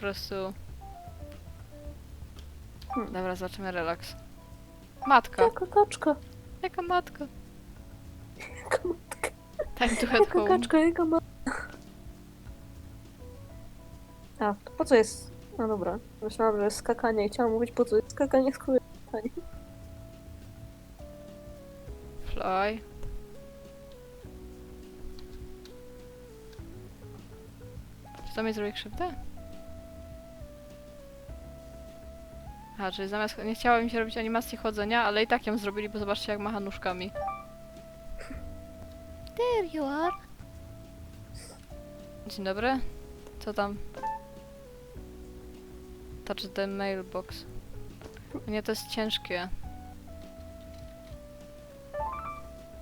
prostu... Hmm. Dobra, zobaczymy relaks. Matka. Jaka kaczka? Jaka matka? Jaka matka? Time to head Jaka home. kaczka? Jaka matka? A, to po co jest... No dobra. Myślałam, że jest skakanie. Chciałam mówić, po co jest skakanie z kobietami. Fly. Czy to mi zrobi krzywdę? A, czyli zamiast... Nie chciało mi się robić animacji chodzenia, ale i tak ją zrobili, bo zobaczcie jak macha nóżkami. There you are. Dzień dobry. Co tam? Touch the mailbox. Nie, to jest ciężkie.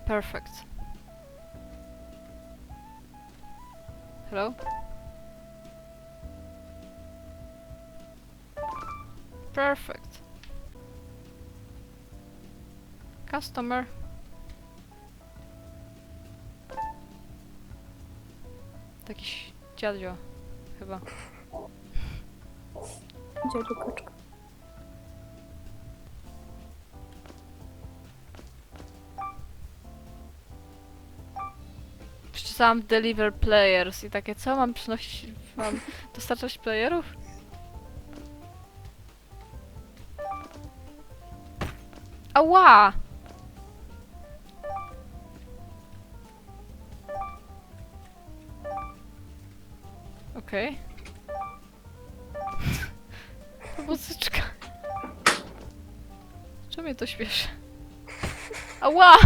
Perfect. Hello? Perfect. Customer. To jakiś dziadzio, chyba. Dziadziu kaczka. Przeczytałam Deliver Players i takie, co mam przynosić, mam dostarczać playerów? Ała! Okej. Muzyczka. Czemu mnie to śmieszy? Ała!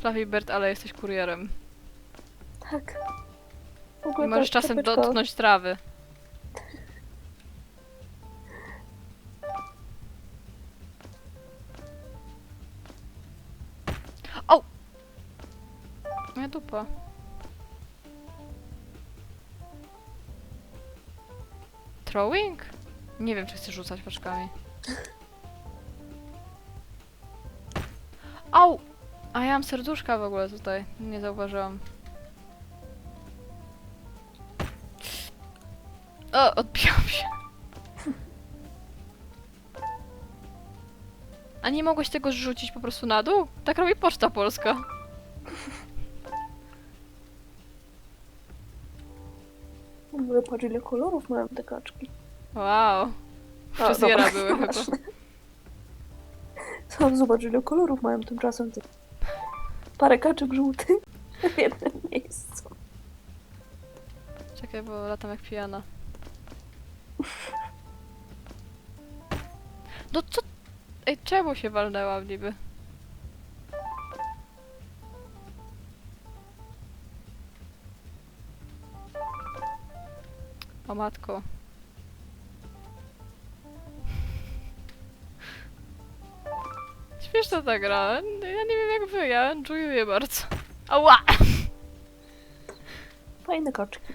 Fluffy Bird, ale jesteś kurierem. Tak. Ogóle możesz czasem dotknąć trawy. Throwing? Nie wiem, czy chcę rzucać paczkami. Au! A ja mam serduszka w ogóle tutaj. Nie zauważyłam. O, odbijam się. A nie mogłeś tego rzucić po prostu na dół? Tak robi Poczta Polska. Ogóle patrz ile kolorów mają te kaczki. Wow. A, dobra, były chyba. Sam zobacz ile kolorów mają tymczasem te... Parę kaczek żółtych w jednym miejscu. Czekaj, bo latam jak pijana. No co? Ej, czemu się walnęłam niby? O matko. Śmieszna ta gra. Ja nie wiem jak wy, ja enjoyuję bardzo. Ała! Fajne kaczki.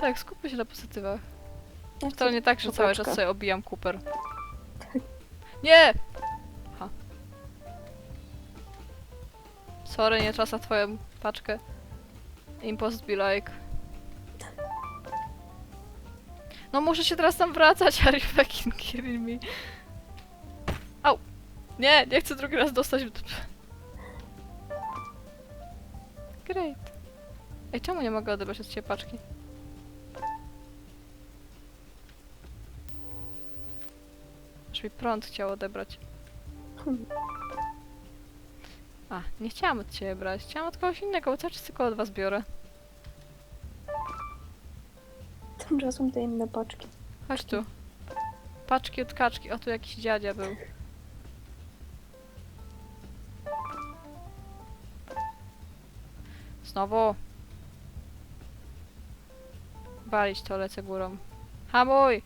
Tak, skupmy się na pozytywach. Ja Wcale nie tak, że cały czas sobie obijam Cooper. Nie! Ha. Sorry, nie czas na twoją paczkę. Impost be like. No muszę się teraz tam wracać, are you fucking kidding me? Au! Nie, nie chcę drugi raz dostać w. Great. Ej, czemu nie mogę odebrać od ciebie paczki? Aż mi prąd chciał odebrać. A, nie chciałam od ciebie brać. Chciałam od kogoś innego, bo cały czas tylko od was biorę. Tymczasem te inne paczki. Chodź tu. Paczki od kaczki. O, tu jakiś dziadzia był. Znowu. Walić to, lecę górą. Hamuj!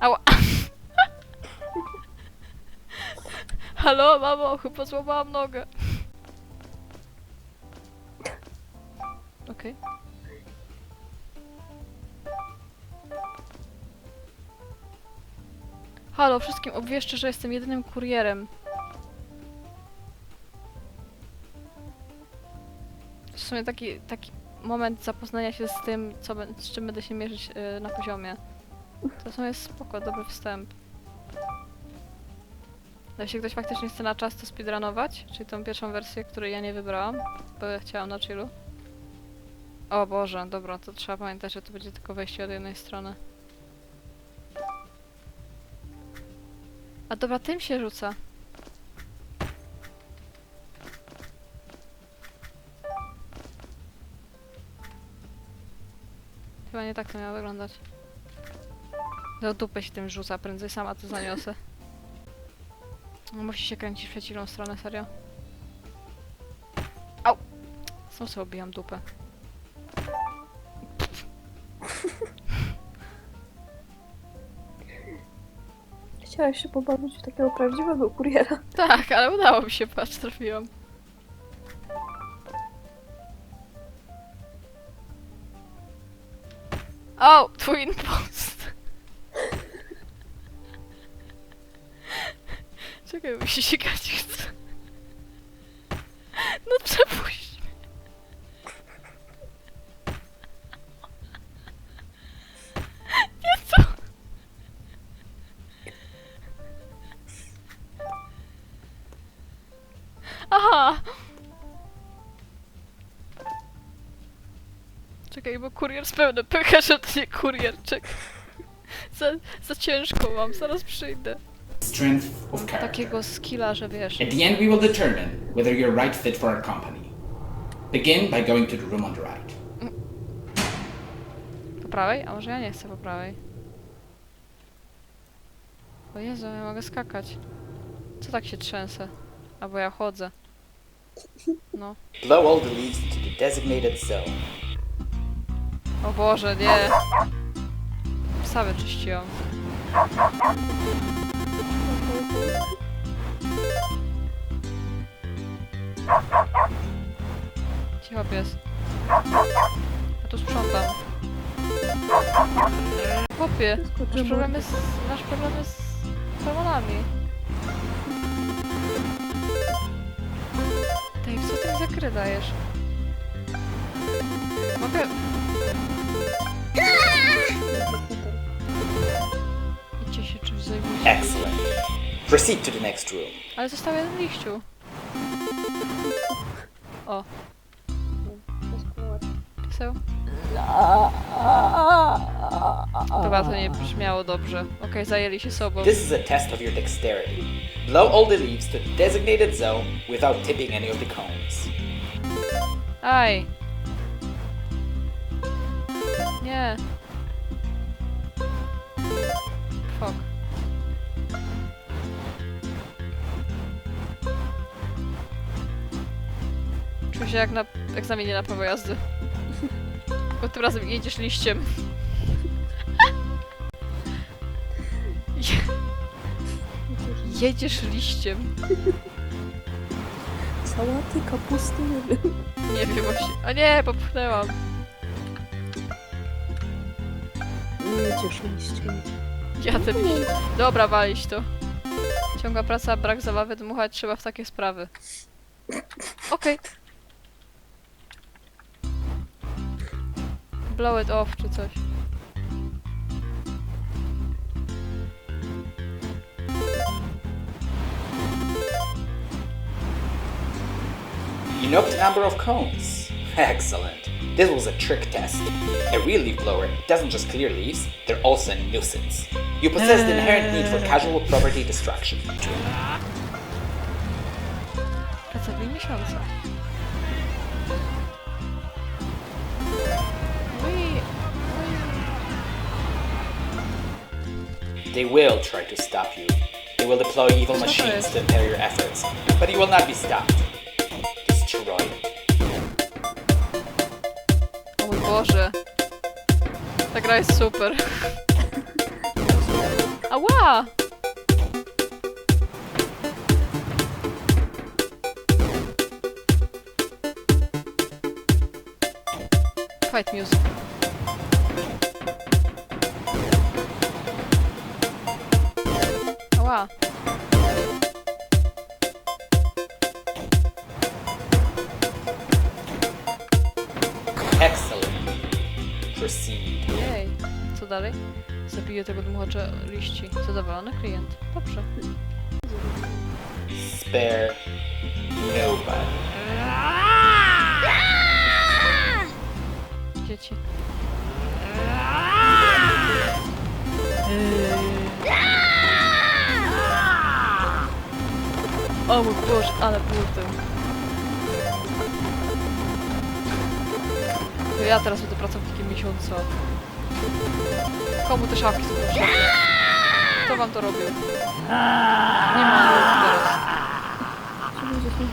Ała! Halo, mamo, chyba złamałam nogę. Okej. Halo, wszystkim obwieszczę, że jestem jedynym kurierem. sumie taki, taki moment zapoznania się z tym, co, z czym będę się mierzyć y, na poziomie. To w sumie jest spoko, dobry wstęp. No jeśli ktoś faktycznie chce na czas to speedrunować, czyli tą pierwszą wersję, której ja nie wybrałam, bo ja chciałam na chillu. O Boże, dobra, to trzeba pamiętać, że to będzie tylko wejście od jednej strony. A dobra, tym się rzuca. Chyba nie tak to miało wyglądać. Do dupy się tym rzuca, prędzej sama to zaniosę. No, Musi się kręcić w przeciwną stronę, serio. Au! Znowu sobie obijam dupę. Chciałaś się pobawić w takiego prawdziwego kuriera. Tak, ale udało mi się, patrz, trafiłam. O, twin post. Czekaj, bo się sikać chce. Czekaj, bo kurier spełny pycha, że to nie kurier, czekaj. Za, za ciężko mam, zaraz przyjdę. strength of character. Takiego skilla, że wiesz. At the end, we will determine whether you're right fit for our company. Begin by going to the room on the right. Po prawej? A może ja nie chcę po prawej? O Jezu, ja mogę skakać. Co tak się trzęsę? Albo ja chodzę. No. Blow all the leaves into the designated zone. O Boże, nie. Psa wyczyściłam. Cicho pies. Ja tu sprzątam. Chłopie, masz problemy z, masz problemy z hormonami. Dave, co ty mi za gry dajesz? Mogę... Idźcie się czymś zajmujcie. Excellent. Proceed to the next room. Ale został jeden liściu. O, pieseł. Chyba to nie brzmiało dobrze. Okej, zajęli się sobą. This is a test of your dexterity. Blow all the leaves to the designated zone without tipping any of the cones. Aj! Nie. Się jak na egzaminie na prawo jazdy. Bo tym razem jedziesz liściem. Je- Jedziesz liściem. Sałaty, kapusty, nie wiem. Nie wiem właśnie. O nie, popchnęłam. Jedziesz liście. Jadę liście. Dobra, walić to. Ciągła praca, brak zabawy, dmuchać trzeba w takie sprawy. Okej. Blow it off czy coś. You know the number of cones. Excellent. This was a trick test. A real leaf blower doesn't just clear leaves, they're also a nuisance. You possess the inherent need for casual property destruction. Pracownik miesiąca. They will try to stop you. They will deploy evil machines to impair your efforts, but you will not be stopped. Destroyed. O mój Boże. Ta gra jest super. Ała! Fight music. Co dalej? Zabiję tego dmuchacza liści. Zadowolony klient. Dobrze. Spare nobody. Dzieci. O mój Boże, ale buty. To ja teraz będę pracownikiem miesiąca. Komu te szafki są potrzebne? Kto wam to robił? Nie ma rolki teraz. Czy ludzie są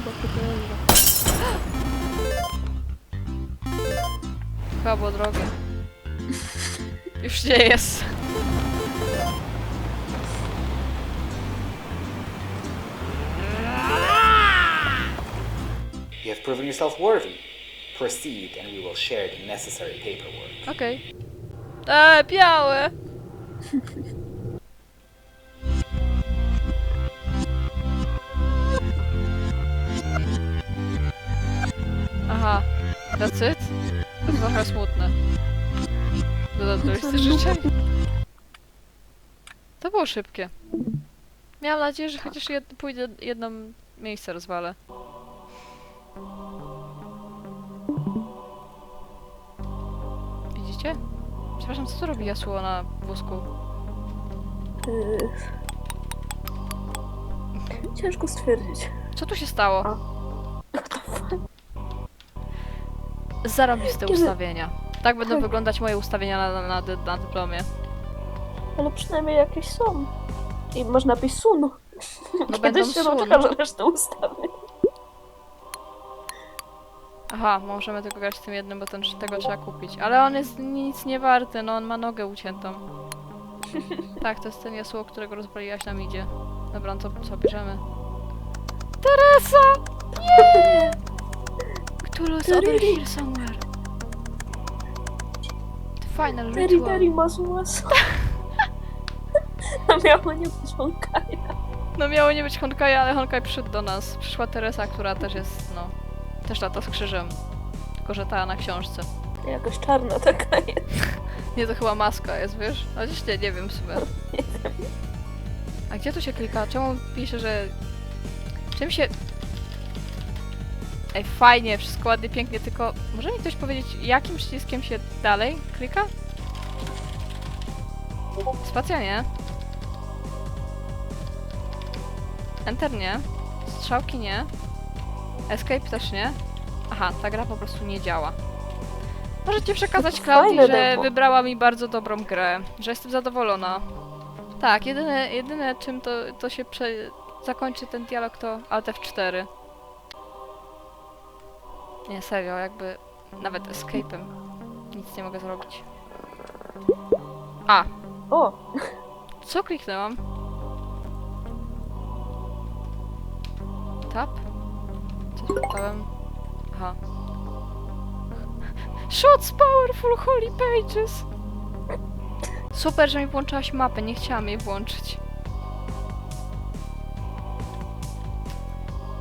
chyba było drogie. Już nie jest. You have proven yourself worthy. Proceed and we will share the necessary paperwork. Okej. Eee, białe! Aha, that's it? To trochę smutne. Dodam do listy życzeń. To było szybkie. Miałam nadzieję, że chociaż jed pójdę jedno miejsce rozwalę. Widzicie? Przepraszam, co to robi jasło na wózku? Yy... Ciężko stwierdzić. Co tu się stało? Zarobiste Kiedy- ustawienia. Tak będą Tak. wyglądać moje ustawienia na, na, na dyplomie. Ale przynajmniej jakieś są. I masz napis sun. No Kiedyś się sun. nauczyła, że resztę ustawy. Aha, możemy tylko grać tym jednym, bo ten tego trzeba kupić. Ale on jest nic nie warty, no on ma nogę uciętą. tak, to jest ten jasło, którego rozpaliłaś na midzie. Dobra, no to co bierzemy? Teresa! Nie! Który is over here somewhere? The final Teri, ritual. teri, masu, masu. A miało nie być Honkaja. No miało nie być Honkai, ale Honkai przyszedł do nas. Przyszła Teresa, która też jest, no... Też lata z krzyżem. Tylko, że ta na książce. Jakaś czarna taka jest. Nie, to chyba maska jest, wiesz? Chociaż nie, nie wiem w sumie. A gdzie tu się klika? Czemu pisze, że... Czym się... Ej, fajnie, wszystko ładnie, pięknie, tylko... Może mi ktoś powiedzieć, jakim przyciskiem się dalej klika? Spacja nie. Enter nie. Strzałki nie. Escape też nie. Aha, ta gra po prostu nie działa. Możecie przekazać Klaudii, fajne że demo. wybrała wybrała mi bardzo dobrą grę, że jestem zadowolona. Tak, jedyne, jedyne czym to, to się prze... zakończy ten dialog to Alt F4. Nie, serio, jakby nawet escape'em nic nie mogę zrobić. A, O, co kliknęłam? Tap? Aha. Shots powerful holy pages! Super, że mi włączałaś mapę, nie chciałam jej włączyć.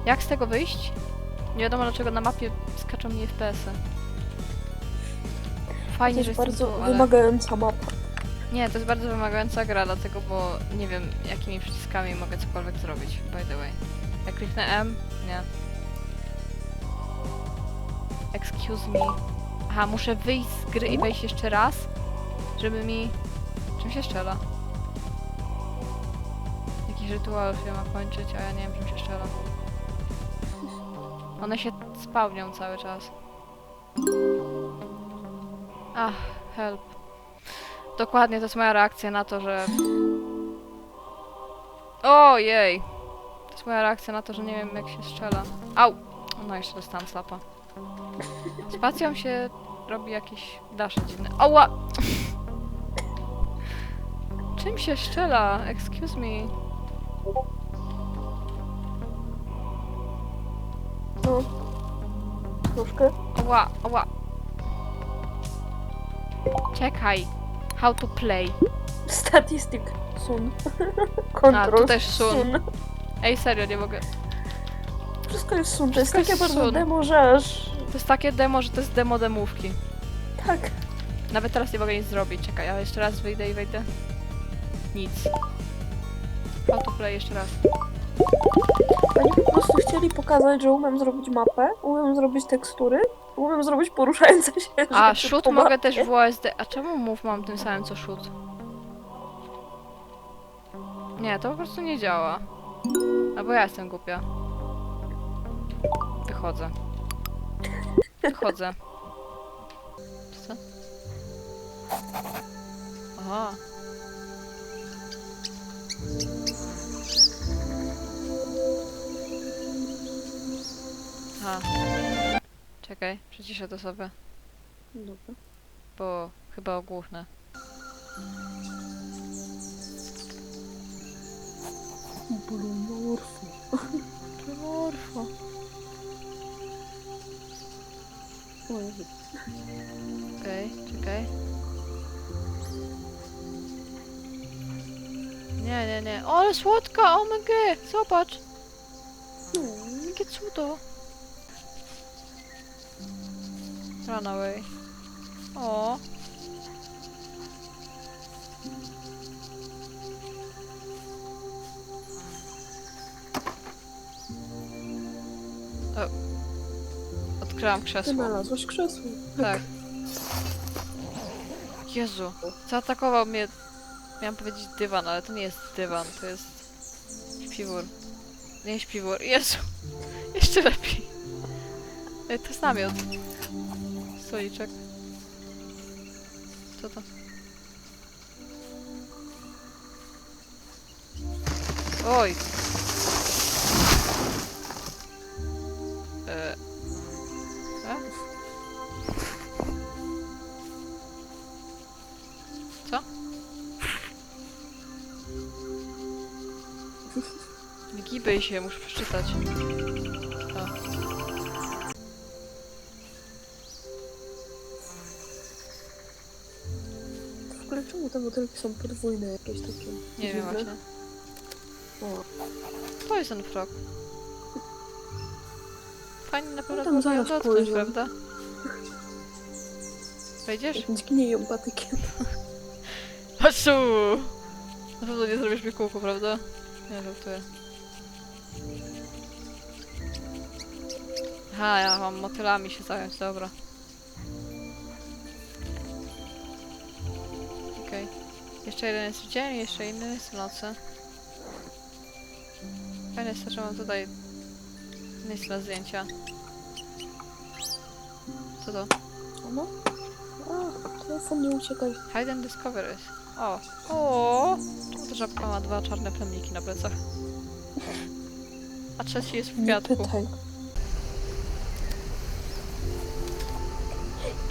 Jak z tego wyjść? Nie wiadomo dlaczego na mapie skaczą mi FPS-y. to Fajnie, że jest jestem bardzo tu, ale... wymagająca mapa. Nie, to jest bardzo wymagająca gra, dlatego, bo nie wiem, jakimi przyciskami mogę cokolwiek zrobić, by the way. Jak kliknę M? Nie. Excuse me. Aha, muszę wyjść z gry i wejść jeszcze raz, żeby mi... Czym się strzela? Jakiś rytuał się ma kończyć, a ja nie wiem, czym się strzela. One się spełnią cały czas. Ach, help. Dokładnie, to jest moja reakcja na to, że... Ojej! To jest moja reakcja na to, że nie wiem jak się strzela. Au! No jeszcze dostałam slapa. Spacją się robi jakieś dasze dziwne. Ała! Czym się strzela? Excuse me. No. Troszkę. Ała, ała. Czekaj. How to play. Statistik. Sun. A, Control. tu też sun. Ej, serio, nie mogę. Wszystko jest sun. To jest Wszystko takie jest bardzo sun. demo, że aż... To jest takie demo, że to jest demo demówki. Tak. Nawet teraz nie mogę nic zrobić. Czekaj, ja jeszcze raz wyjdę i wejdę. Nic. Autoplay jeszcze raz. Oni po prostu chcieli pokazać, że umiem zrobić mapę, umiem zrobić tekstury, umiem zrobić poruszające się A, rzeczy shoot po mogę mapie. też w OSD. A czemu move mam tym samym co shoot? Nie, to po prostu nie działa. Albo ja jestem głupia. Wychodzę. Wychodzę. Czy co? Aha. Aha. Czekaj, przyciszę to sobie, Dobra. bo chyba ogłuchnę. Polumorfu. Promorfo. O Jezu. Okej, czekaj. Nie, nie, nie. O, ale słodka! OMG! Zobacz! Jakie cudo! Run away. O. O. Odkryłam krzesło. znalazłaś krzesło. Tak. Jezu, zaatakował mnie. Miałam powiedzieć dywan, ale to nie jest dywan, to jest śpiwór. Nie śpiwór, Jezu! Jeszcze lepiej. Ej, to jest namiot. Stoliczek. Co to? Oj! Gibaj się, muszę przeczytać. O. W ogóle czemu te butelki są podwójne jakieś takie? Nie wiem właśnie. O, To jest ten frog. Fajnie na pewno tam było ją zaraz dotknąć, prawda? Wejdziesz? jakimś gniją batykiem. Chodź tu! Na pewno nie zrobisz mi kółku, prawda? Nie, żartuję. Aha, ja mam motylami się zająć, dobra. Okej. Jeszcze jeden jest w dzień, jeszcze inny jest w nocy. Fajne jest to, że mam tutaj miejsce na zdjęcia. Co to? No. A, telefon nie uciekaj. Hide and Discoveries. O. O. Ta żabka ma dwa czarne plemniki na plecach? A trzeci jest w Nie pytaj.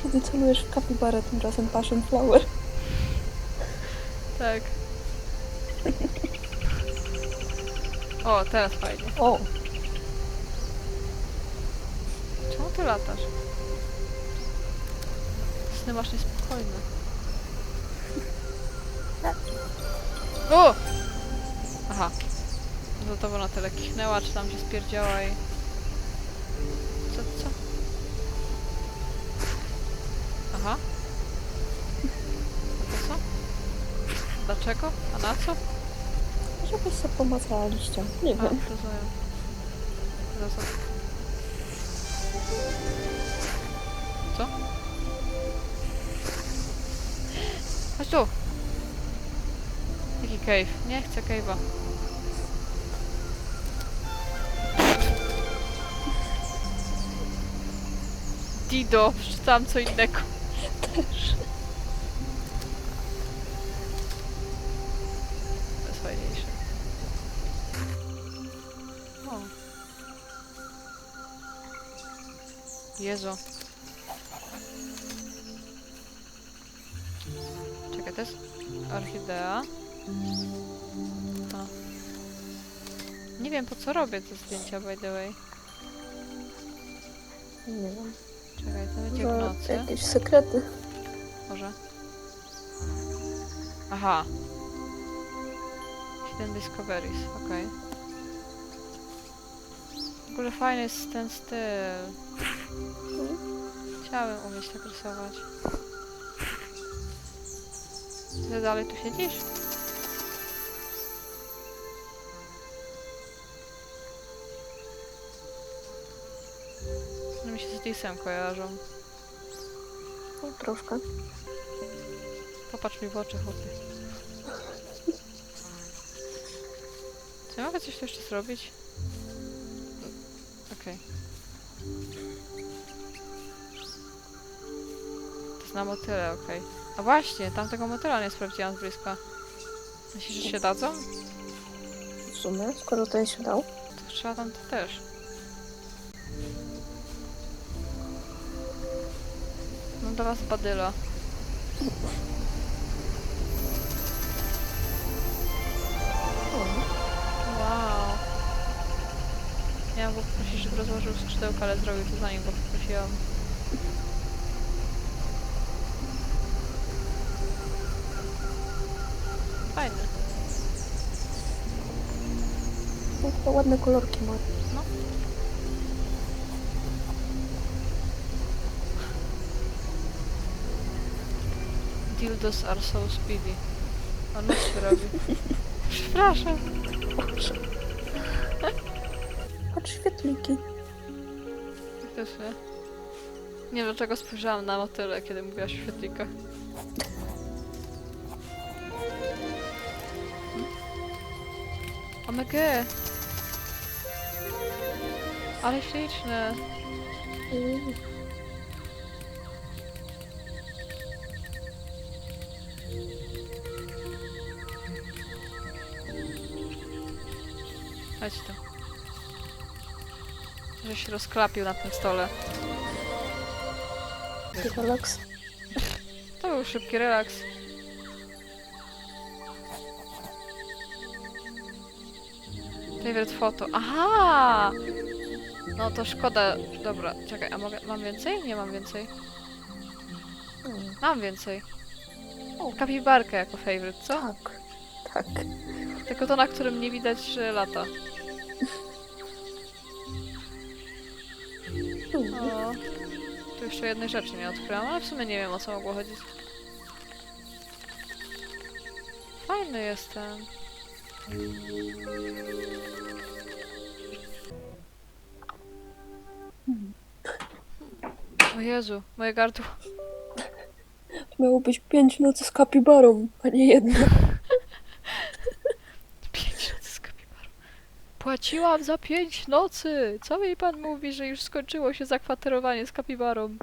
Kiedy celujesz w kapibarę, tymczasem passion flower. Tak. O, teraz fajnie. O, Czemu ty latasz? Sny masz niespokojne. O! To na tyle kichnęła, czy tam się spierdziała i... Co, co? Aha. A to co? Dlaczego? A na co? żebyś sobie pomacała liścia. Nie A, wiem. rozumiem. Za co? Co? Chodź tu! Jaki cave? Nie chcę cave'a. Dido, przeczytałam co innego. Też. To jest fajniejsze. O. Jezu. Czekaj, to jest orchidea. O. Nie wiem po co robię te zdjęcia, by the way. Nie wiem. Czekaj, to będzie w Za nocy. jakieś sekrety. Może. Aha. Hidden Discoveries, okej. W ogóle fajny jest ten styl. Chciałabym umieć tak rysować. Ty dalej tu siedzisz? Disem kojarzą. No, troszkę. Popatrz mi w oczy, chłopie. Czy ja mogę coś tu jeszcze zrobić? Okej. To jest na motyle, okej. A właśnie, tamtego motyla nie sprawdziłam z bliska. Myślisz, że się dadzą? W sumie, skoro ten się dał. To trzeba tam to też. Dla was badyla. Wow. Miałam go poprosić, żeby rozłożył skrzydełka, ale zrobił to zanim go poprosiłam. Fajny. No, to ładne kolorki ma. No. Dildos are so speedy. On nic się robi. Przepraszam. Patrz, świetliki. Faktycznie. Nie wiem dlaczego spojrzałam na motyle, kiedy mówiłaś o świetlikach. Omega! Ale śliczne. Mm. Chodź tu. Że się rozklapił na tym stole. Relaks. To był szybki relaks. Favorite photo. Aha! No to szkoda. Dobra, czekaj, a mogę, mam więcej? Nie mam więcej. Mam więcej. O. Kapibarkę jako favorite, co? Tak. Tak. Tylko to, na którym nie widać, że lata. Jeszcze jednej rzeczy nie odkryłam, ale w sumie nie wiem o co mogło chodzić. Fajny jestem. O Jezu, moje gardło. Miało być pięć nocy z kapibarą, a nie jedna. Pięć nocy z kapibarą. Płaciłam za pięć nocy! Co mi pan mówi, że już skończyło się zakwaterowanie z kapibarą?